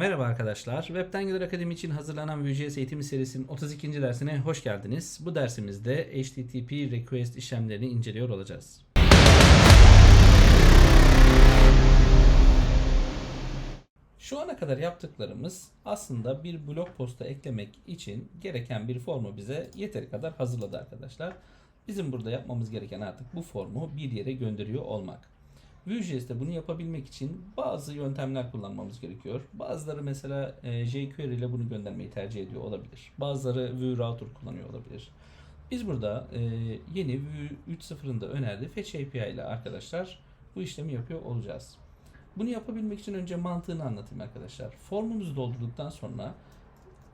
Merhaba arkadaşlar. Webten Gelir Akademi için hazırlanan Vue.js eğitimi serisinin 32. dersine hoş geldiniz. Bu dersimizde HTTP request işlemlerini inceliyor olacağız. Şu ana kadar yaptıklarımız aslında bir blog posta eklemek için gereken bir formu bize yeteri kadar hazırladı arkadaşlar. Bizim burada yapmamız gereken artık bu formu bir yere gönderiyor olmak. Vue.js'te bunu yapabilmek için bazı yöntemler kullanmamız gerekiyor. Bazıları mesela e, jQuery ile bunu göndermeyi tercih ediyor olabilir. Bazıları Vue Router kullanıyor olabilir. Biz burada e, yeni Vue 3.0'ın da önerdiği Fetch API ile arkadaşlar bu işlemi yapıyor olacağız. Bunu yapabilmek için önce mantığını anlatayım arkadaşlar. Formumuzu doldurduktan sonra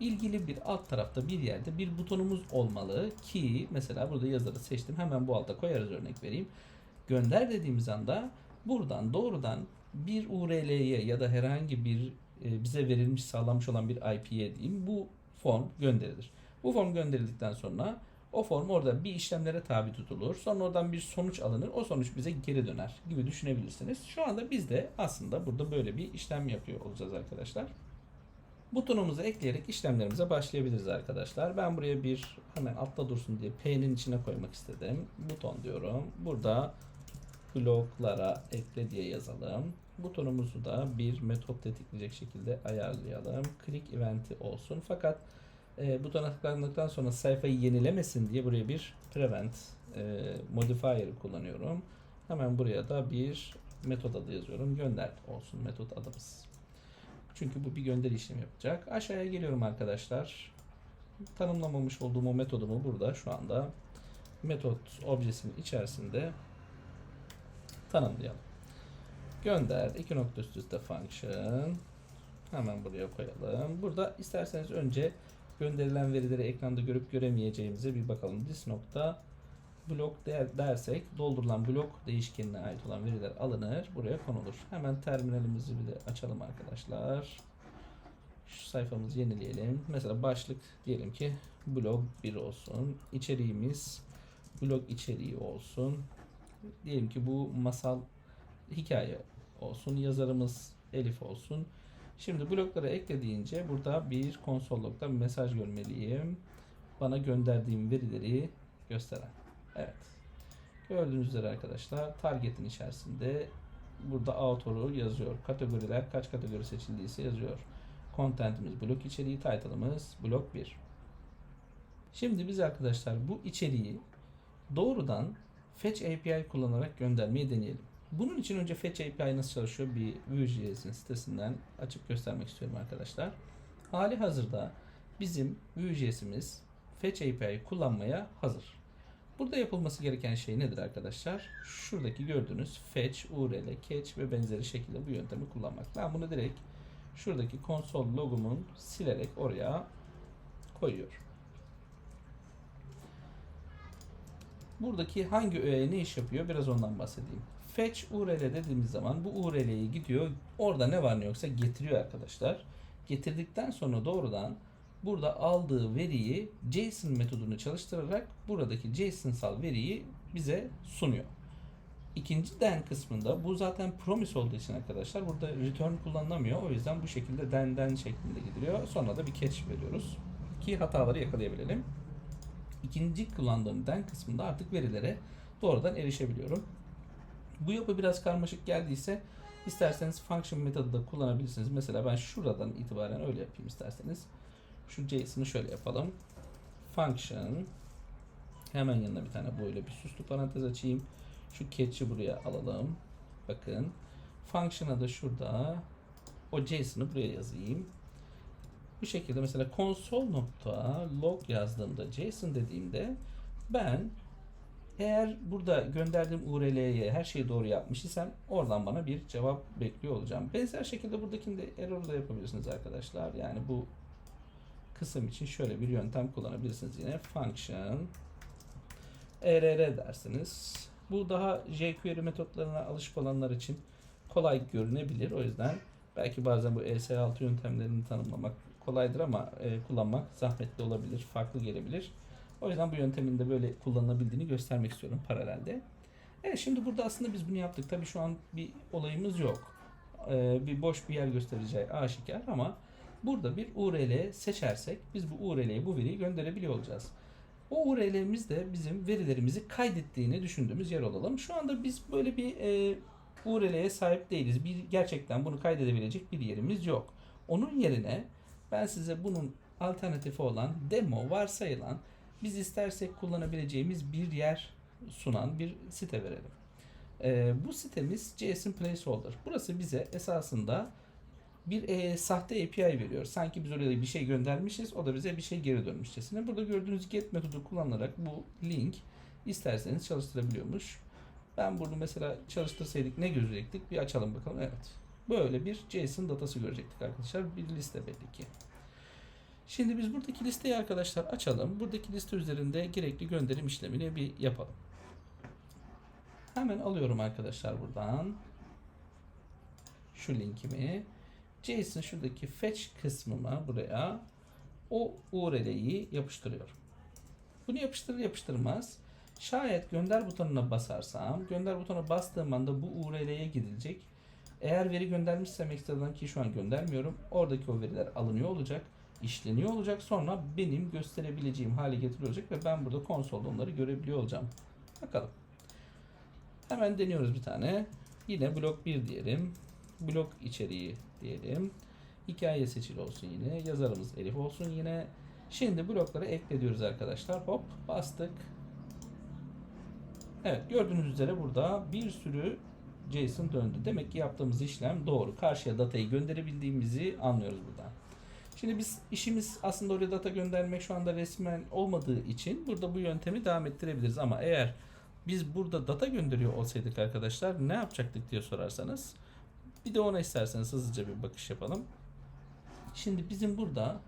ilgili bir alt tarafta bir yerde bir butonumuz olmalı ki mesela burada yazarı seçtim. Hemen bu alta koyarız örnek vereyim. Gönder dediğimiz anda buradan doğrudan bir URL'ye ya da herhangi bir e, bize verilmiş sağlanmış olan bir IP'ye diyeyim bu form gönderilir. Bu form gönderildikten sonra o form orada bir işlemlere tabi tutulur. Sonra oradan bir sonuç alınır. O sonuç bize geri döner gibi düşünebilirsiniz. Şu anda biz de aslında burada böyle bir işlem yapıyor olacağız arkadaşlar. Butonumuzu ekleyerek işlemlerimize başlayabiliriz arkadaşlar. Ben buraya bir hemen altta dursun diye P'nin içine koymak istedim. Buton diyorum. Burada bloklara ekle diye yazalım. Butonumuzu da bir metot tetikleyecek şekilde ayarlayalım. Click eventi olsun. Fakat e, butona tıklandıktan sonra sayfayı yenilemesin diye buraya bir prevent e, modifier kullanıyorum. Hemen buraya da bir metot adı yazıyorum. Gönder olsun metot adımız. Çünkü bu bir gönderi işlemi yapacak. Aşağıya geliyorum arkadaşlar. Tanımlamamış olduğum o metodumu burada şu anda metot objesinin içerisinde tanımlayalım. Gönder iki nokta üst üste function. Hemen buraya koyalım. Burada isterseniz önce gönderilen verileri ekranda görüp göremeyeceğimize bir bakalım. This nokta blok der, dersek doldurulan blok değişkenine ait olan veriler alınır. Buraya konulur. Hemen terminalimizi bir de açalım arkadaşlar. Şu sayfamızı yenileyelim. Mesela başlık diyelim ki blog 1 olsun. İçeriğimiz blog içeriği olsun. Diyelim ki bu masal hikaye olsun. Yazarımız Elif olsun. Şimdi blokları eklediğince burada bir konsol log'da mesaj görmeliyim. Bana gönderdiğim verileri gösteren. Evet. Gördüğünüz üzere arkadaşlar target'in içerisinde burada author'u yazıyor. Kategoriler kaç kategori seçildiyse yazıyor. Content'imiz blok içeriği, title'ımız blok 1. Şimdi biz arkadaşlar bu içeriği doğrudan Fetch API kullanarak göndermeyi deneyelim. Bunun için önce Fetch API nasıl çalışıyor bir Vue.js'in sitesinden açıp göstermek istiyorum arkadaşlar. Hali hazırda bizim Vue.js'imiz Fetch API kullanmaya hazır. Burada yapılması gereken şey nedir arkadaşlar? Şuradaki gördüğünüz fetch, url, catch ve benzeri şekilde bu yöntemi kullanmak. Ben bunu direkt şuradaki konsol logumun silerek oraya koyuyorum. Buradaki hangi öğe ne iş yapıyor biraz ondan bahsedeyim. Fetch URL dediğimiz zaman bu URL'ye gidiyor. Orada ne var ne yoksa getiriyor arkadaşlar. Getirdikten sonra doğrudan burada aldığı veriyi JSON metodunu çalıştırarak buradaki JSON'sal veriyi bize sunuyor. İkinci den kısmında bu zaten promise olduğu için arkadaşlar burada return kullanılamıyor. O yüzden bu şekilde den den şeklinde gidiliyor. Sonra da bir catch veriyoruz ki hataları yakalayabilelim. İkinci kullandığım den kısmında artık verilere doğrudan erişebiliyorum. Bu yapı biraz karmaşık geldiyse isterseniz function metodu da kullanabilirsiniz. Mesela ben şuradan itibaren öyle yapayım isterseniz. Şu JSON'ı şöyle yapalım. Function hemen yanına bir tane böyle bir süslü parantez açayım. Şu catch'i buraya alalım. Bakın. Function'a da şurada o JSON'ı buraya yazayım. Bu şekilde mesela console.log yazdığımda JSON dediğimde ben eğer burada gönderdiğim URL'ye her şeyi doğru yapmış isem oradan bana bir cevap bekliyor olacağım. Benzer şekilde buradakini de error da yapabilirsiniz arkadaşlar. Yani bu kısım için şöyle bir yöntem kullanabilirsiniz yine. Function err dersiniz. Bu daha jQuery metotlarına alışık olanlar için kolay görünebilir. O yüzden belki bazen bu ES6 yöntemlerini tanımlamak kolaydır ama e, kullanmak zahmetli olabilir, farklı gelebilir. O yüzden bu yöntemin de böyle kullanılabildiğini göstermek istiyorum paralelde. Evet şimdi burada aslında biz bunu yaptık. Tabii şu an bir olayımız yok. e, bir boş bir yer göstereceği aşikar ama burada bir URL seçersek biz bu URL'ye bu veriyi gönderebiliyor olacağız. O URL'miz de bizim verilerimizi kaydettiğini düşündüğümüz yer olalım. Şu anda biz böyle bir e, URL'ye sahip değiliz. Bir gerçekten bunu kaydedebilecek bir yerimiz yok. Onun yerine ben size bunun alternatifi olan demo varsayılan biz istersek kullanabileceğimiz bir yer sunan bir site verelim. Ee, bu sitemiz JSON Placeholder. Burası bize esasında bir e, sahte API veriyor. Sanki biz oraya bir şey göndermişiz, o da bize bir şey geri dönmüşçesine. Burada gördüğünüz get metodu kullanarak bu link isterseniz çalıştırabiliyormuş. Ben bunu mesela çalıştırsaydık ne görecektik? Bir açalım bakalım. Evet. Böyle bir JSON datası görecektik arkadaşlar. Bir liste belli ki. Şimdi biz buradaki listeyi arkadaşlar açalım. Buradaki liste üzerinde gerekli gönderim işlemini bir yapalım. Hemen alıyorum arkadaşlar buradan. Şu linkimi. JSON şuradaki fetch kısmıma buraya o URL'yi yapıştırıyorum. Bunu yapıştırır yapıştırmaz şayet gönder butonuna basarsam gönder butonuna bastığım anda bu URL'ye gidilecek. Eğer veri göndermişsem ekstradan ki şu an göndermiyorum. Oradaki o veriler alınıyor olacak. işleniyor olacak. Sonra benim gösterebileceğim hale getiriyor olacak ve ben burada konsolda onları görebiliyor olacağım. Bakalım. Hemen deniyoruz bir tane. Yine blok 1 diyelim. Blok içeriği diyelim. Hikaye seçili olsun yine. Yazarımız Elif olsun yine. Şimdi blokları ekle arkadaşlar. Hop bastık. Evet gördüğünüz üzere burada bir sürü JSON döndü. Demek ki yaptığımız işlem doğru. Karşıya datayı gönderebildiğimizi anlıyoruz buradan. Şimdi biz işimiz aslında oraya data göndermek şu anda resmen olmadığı için burada bu yöntemi devam ettirebiliriz. Ama eğer biz burada data gönderiyor olsaydık arkadaşlar ne yapacaktık diye sorarsanız bir de ona isterseniz hızlıca bir bakış yapalım. Şimdi bizim burada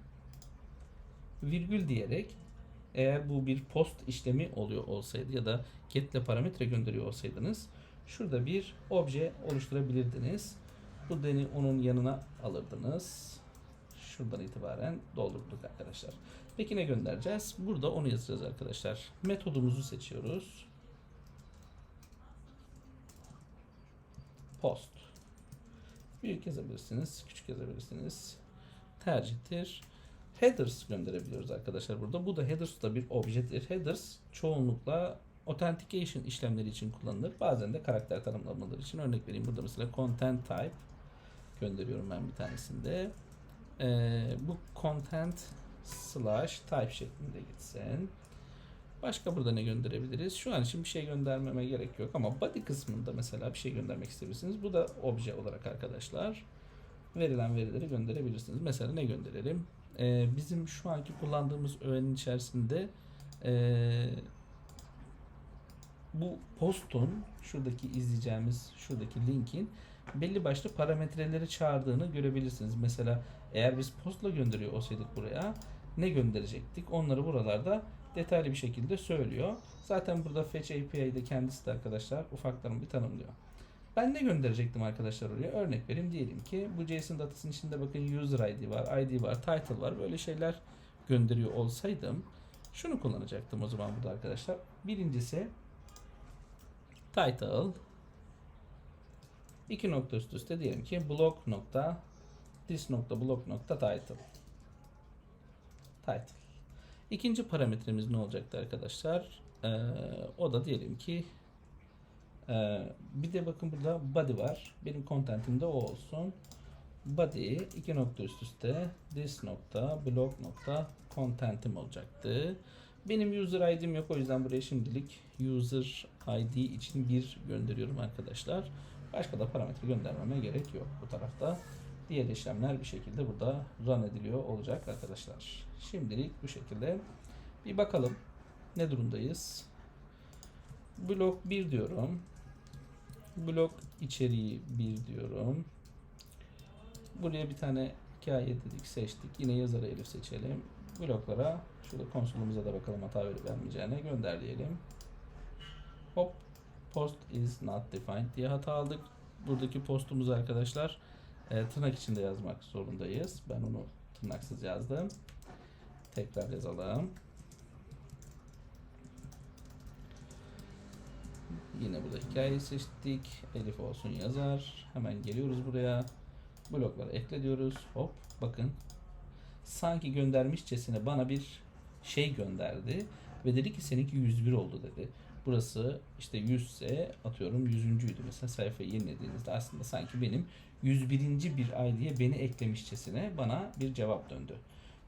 virgül diyerek eğer bu bir post işlemi oluyor olsaydı ya da get'le parametre gönderiyor olsaydınız şurada bir obje oluşturabilirdiniz. Bu deni onun yanına alırdınız. Şuradan itibaren doldurduk arkadaşlar. Peki ne göndereceğiz? Burada onu yazacağız arkadaşlar. Metodumuzu seçiyoruz. Post. Büyük yazabilirsiniz, küçük yazabilirsiniz. Tercihtir. Headers gönderebiliyoruz arkadaşlar burada. Bu da headers da bir objedir. Headers çoğunlukla authentication işlemleri için kullanılır. Bazen de karakter tanımlamaları için. Örnek vereyim burada mesela content type gönderiyorum ben bir tanesinde. Ee, bu content slash type şeklinde gitsin. Başka burada ne gönderebiliriz? Şu an için bir şey göndermeme gerek yok ama body kısmında mesela bir şey göndermek istebilirsiniz. Bu da obje olarak arkadaşlar. Verilen verileri gönderebilirsiniz. Mesela ne gönderelim? Ee, bizim şu anki kullandığımız öğenin içerisinde ee, bu postun şuradaki izleyeceğimiz şuradaki linkin belli başlı parametreleri çağırdığını görebilirsiniz. Mesela eğer biz postla gönderiyor olsaydık buraya ne gönderecektik? Onları buralarda detaylı bir şekilde söylüyor. Zaten burada Fetch API'de kendisi de arkadaşlar ufaktan bir tanımlıyor. Ben ne gönderecektim arkadaşlar oraya? Örnek vereyim diyelim ki bu JSON datasının içinde bakın user ID var, ID var, title var. Böyle şeyler gönderiyor olsaydım şunu kullanacaktım o zaman burada arkadaşlar. Birincisi title iki nokta üst üste diyelim ki blog nokta this nokta blog nokta title title İkinci parametremiz ne olacaktı arkadaşlar? Ee, o da diyelim ki ee, bir de bakın burada body var. Benim contentim de o olsun. Body iki nokta üst üste this nokta blog nokta contentim olacaktı. Benim user ID'm yok o yüzden buraya şimdilik user ID için bir gönderiyorum arkadaşlar. Başka da parametre göndermeme gerek yok bu tarafta. Diğer işlemler bir şekilde burada run ediliyor olacak arkadaşlar. Şimdilik bu şekilde. Bir bakalım ne durumdayız. Blok 1 diyorum. Blok içeriği 1 diyorum. Buraya bir tane hikaye dedik seçtik. Yine yazarı Elif seçelim. Bloklara şurada konsolumuza da bakalım hata verip vermeyeceğine gönder diyelim. Hop post is not defined diye hata aldık. Buradaki postumuzu arkadaşlar e, tırnak içinde yazmak zorundayız. Ben onu tırnaksız yazdım. Tekrar yazalım. Yine burada hikayeyi seçtik. Elif olsun yazar. Hemen geliyoruz buraya. Blokları ekle diyoruz. Hop bakın. Sanki göndermişçesine bana bir şey gönderdi. Ve dedi ki seninki 101 oldu dedi. Burası işte 100 ise atıyorum 100.'üydü mesela sayfayı yenilediğinizde aslında sanki benim 101. bir aileye beni eklemişçesine bana bir cevap döndü.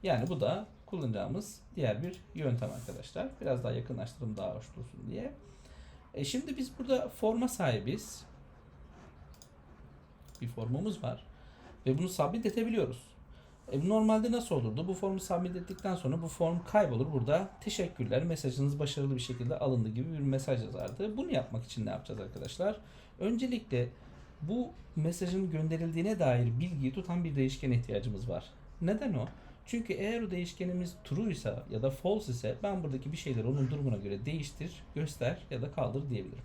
Yani bu da kullanacağımız diğer bir yöntem arkadaşlar. Biraz daha yakınlaştıralım daha hoş dursun diye. E şimdi biz burada forma sahibiz. Bir formumuz var. Ve bunu sabit edebiliyoruz. E, normalde nasıl olurdu? Bu formu submit ettikten sonra bu form kaybolur. Burada teşekkürler, mesajınız başarılı bir şekilde alındı gibi bir mesaj yazardı. Bunu yapmak için ne yapacağız arkadaşlar? Öncelikle bu mesajın gönderildiğine dair bilgiyi tutan bir değişken ihtiyacımız var. Neden o? Çünkü eğer o değişkenimiz true ise ya da false ise ben buradaki bir şeyleri onun durumuna göre değiştir, göster ya da kaldır diyebilirim.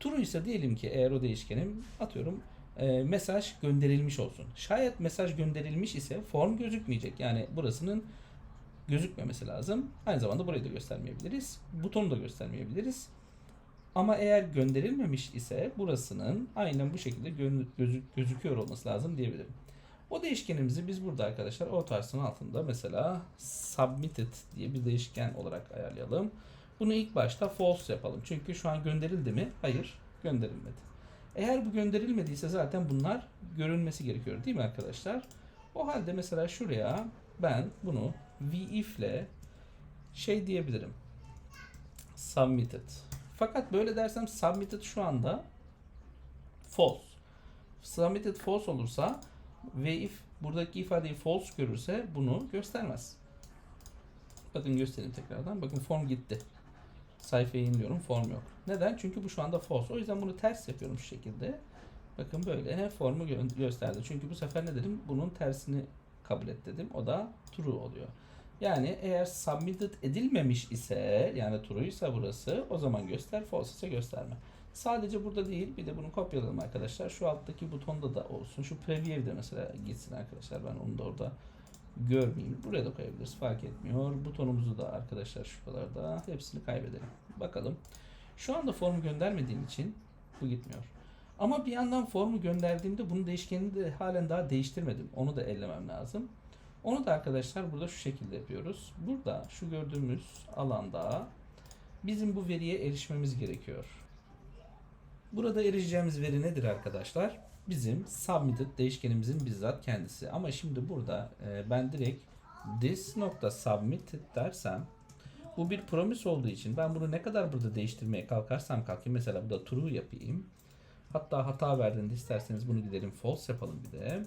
True ise diyelim ki eğer o değişkenim atıyorum e, mesaj gönderilmiş olsun. Şayet mesaj gönderilmiş ise form gözükmeyecek. Yani burasının gözükmemesi lazım. Aynı zamanda burayı da göstermeyebiliriz. Butonu da göstermeyebiliriz. Ama eğer gönderilmemiş ise burasının aynen bu şekilde gö- gözük- gözüküyor olması lazım diyebilirim. O değişkenimizi biz burada arkadaşlar o tarzın altında mesela submitted diye bir değişken olarak ayarlayalım. Bunu ilk başta false yapalım. Çünkü şu an gönderildi mi? Hayır, gönderilmedi. Eğer bu gönderilmediyse zaten bunlar görünmesi gerekiyor değil mi arkadaşlar? O halde mesela şuraya ben bunu vif ile şey diyebilirim. Submitted. Fakat böyle dersem submitted şu anda false. Submitted false olursa ve if buradaki ifadeyi false görürse bunu göstermez. Bakın göstereyim tekrardan. Bakın form gitti. Sayfayı inliyorum form yok. Neden? Çünkü bu şu anda false. O yüzden bunu ters yapıyorum şu şekilde. Bakın böyle formu gö- gösterdi. Çünkü bu sefer ne dedim? Bunun tersini kabul et dedim. O da true oluyor. Yani eğer submitted edilmemiş ise yani true ise burası o zaman göster false ise gösterme. Sadece burada değil bir de bunu kopyalayalım arkadaşlar. Şu alttaki butonda da olsun. Şu preview'de mesela gitsin arkadaşlar. Ben onu da orada görmeyeyim. Buraya da koyabiliriz. Fark etmiyor. Butonumuzu da arkadaşlar şuralarda hepsini kaybedelim. Bakalım. Şu anda formu göndermediğim için bu gitmiyor. Ama bir yandan formu gönderdiğimde bunun değişkenini de halen daha değiştirmedim. Onu da ellemem lazım. Onu da arkadaşlar burada şu şekilde yapıyoruz. Burada şu gördüğümüz alanda bizim bu veriye erişmemiz gerekiyor. Burada erişeceğimiz veri nedir arkadaşlar? Bizim submitted değişkenimizin bizzat kendisi. Ama şimdi burada e, ben direkt this nokta submitted dersem bu bir promise olduğu için ben bunu ne kadar burada değiştirmeye kalkarsam kalkayım. Mesela burada true yapayım. Hatta hata verdiğinde isterseniz bunu gidelim false yapalım bir de.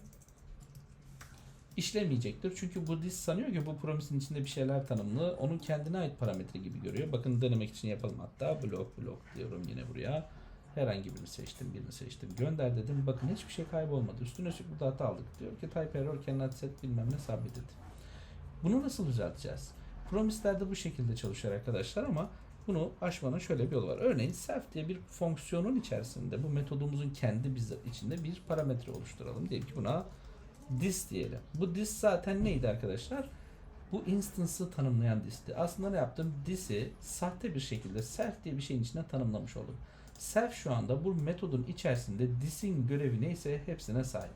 İşlemeyecektir. Çünkü bu this sanıyor ki bu promise'in içinde bir şeyler tanımlı. Onun kendine ait parametre gibi görüyor. Bakın denemek için yapalım hatta. Blok blok diyorum yine buraya. Herhangi birini seçtim, birini seçtim. Gönder dedim. Bakın hiçbir şey kaybolmadı. Üstüne üstlük burada hata aldık. Diyor ki type error cannot set bilmem ne submitted. Bunu nasıl düzelteceğiz? Promise'ler de bu şekilde çalışıyor arkadaşlar ama bunu aşmanın şöyle bir yolu var. Örneğin self diye bir fonksiyonun içerisinde bu metodumuzun kendi bizzat içinde bir parametre oluşturalım. Diyelim ki buna this diyelim. Bu this zaten neydi arkadaşlar? Bu instance'ı tanımlayan this'ti. Aslında ne yaptım? This'i sahte bir şekilde self diye bir şeyin içine tanımlamış oldum. Self şu anda bu metodun içerisinde this'in görevi neyse hepsine sahip.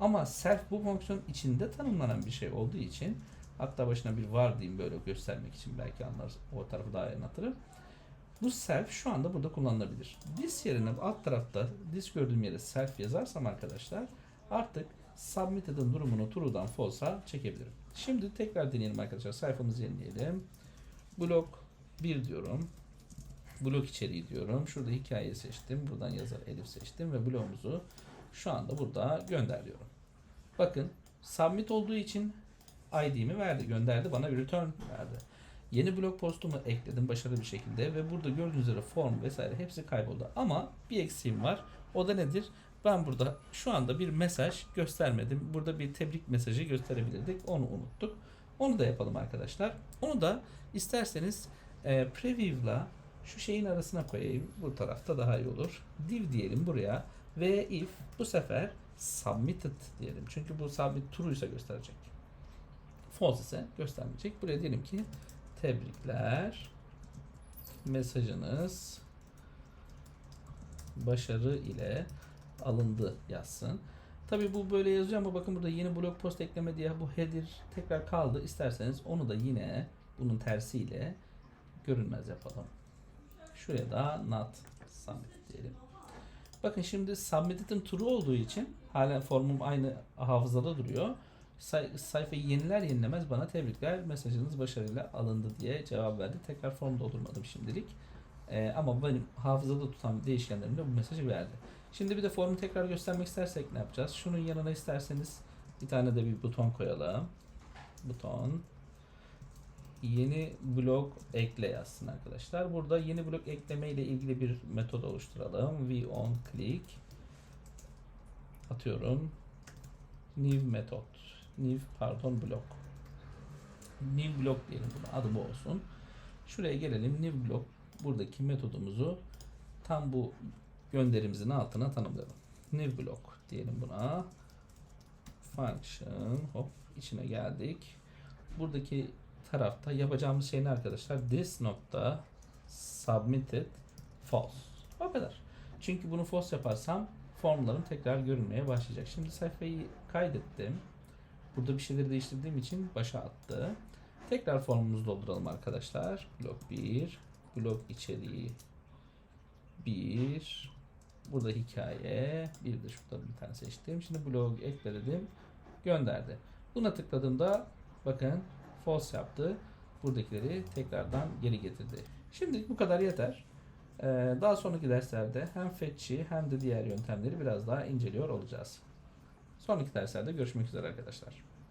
Ama self bu fonksiyon içinde tanımlanan bir şey olduğu için hatta başına bir var diyeyim böyle göstermek için belki anlar o tarafı daha iyi anlatırım. Bu self şu anda burada kullanılabilir. This yerine alt tarafta this gördüğüm yere self yazarsam arkadaşlar artık submitted'ın durumunu true'dan false'a çekebilirim. Şimdi tekrar deneyelim arkadaşlar. Sayfamızı yenileyelim. Blok 1 diyorum. Blok içeriği diyorum. Şurada hikayeyi seçtim. Buradan yazar Elif seçtim ve bloğumuzu şu anda burada gönder diyorum. Bakın submit olduğu için ID'mi verdi, gönderdi bana bir return verdi. Yeni blog postumu ekledim başarılı bir şekilde ve burada gördüğünüz üzere form vesaire hepsi kayboldu. Ama bir eksiğim var. O da nedir? Ben burada şu anda bir mesaj göstermedim. Burada bir tebrik mesajı gösterebilirdik. Onu unuttuk. Onu da yapalım arkadaşlar. Onu da isterseniz e, preview'la şu şeyin arasına koyayım. Bu tarafta daha iyi olur. Div diyelim buraya ve if bu sefer submitted diyelim. Çünkü bu submit true ise gösterecek. False ise göstermeyecek. Buraya diyelim ki tebrikler mesajınız başarı ile alındı yazsın. Tabi bu böyle yazıyor ama bakın burada yeni blog post ekleme diye bu header tekrar kaldı. İsterseniz onu da yine bunun tersiyle görünmez yapalım. Şuraya da not submit diyelim. Bakın şimdi submit'in true olduğu için hala formum aynı hafızada duruyor. Say- sayfayı yeniler yenilemez bana tebrikler mesajınız başarıyla alındı diye cevap verdi. Tekrar form doldurmadım şimdilik. Ee, ama benim hafızada tutan değişkenlerimde bu mesajı verdi. Şimdi bir de formu tekrar göstermek istersek ne yapacağız? Şunun yanına isterseniz bir tane de bir buton koyalım. Buton. Yeni blok ekle yazsın arkadaşlar. Burada yeni blok ekleme ile ilgili bir metod oluşturalım. We on click atıyorum. New method. New pardon blok. New blok diyelim buna. Adı bu olsun. Şuraya gelelim. New blok buradaki metodumuzu tam bu gönderimizin altına tanımlayalım. New block diyelim buna. Function hop içine geldik. Buradaki tarafta yapacağımız şey ne arkadaşlar? This nokta submitted false. O kadar. Çünkü bunu false yaparsam formlarım tekrar görünmeye başlayacak. Şimdi sayfayı kaydettim. Burada bir şeyleri değiştirdiğim için başa attı. Tekrar formumuzu dolduralım arkadaşlar. Blok 1, blok içeriği 1, burada hikaye, bir de şurada bir tane seçtim. Şimdi blog ekle dedim, gönderdi. Buna tıkladığımda bakın false yaptı. Buradakileri tekrardan geri getirdi. Şimdi bu kadar yeter. Ee, daha sonraki derslerde hem fetch'i hem de diğer yöntemleri biraz daha inceliyor olacağız. Sonraki derslerde görüşmek üzere arkadaşlar.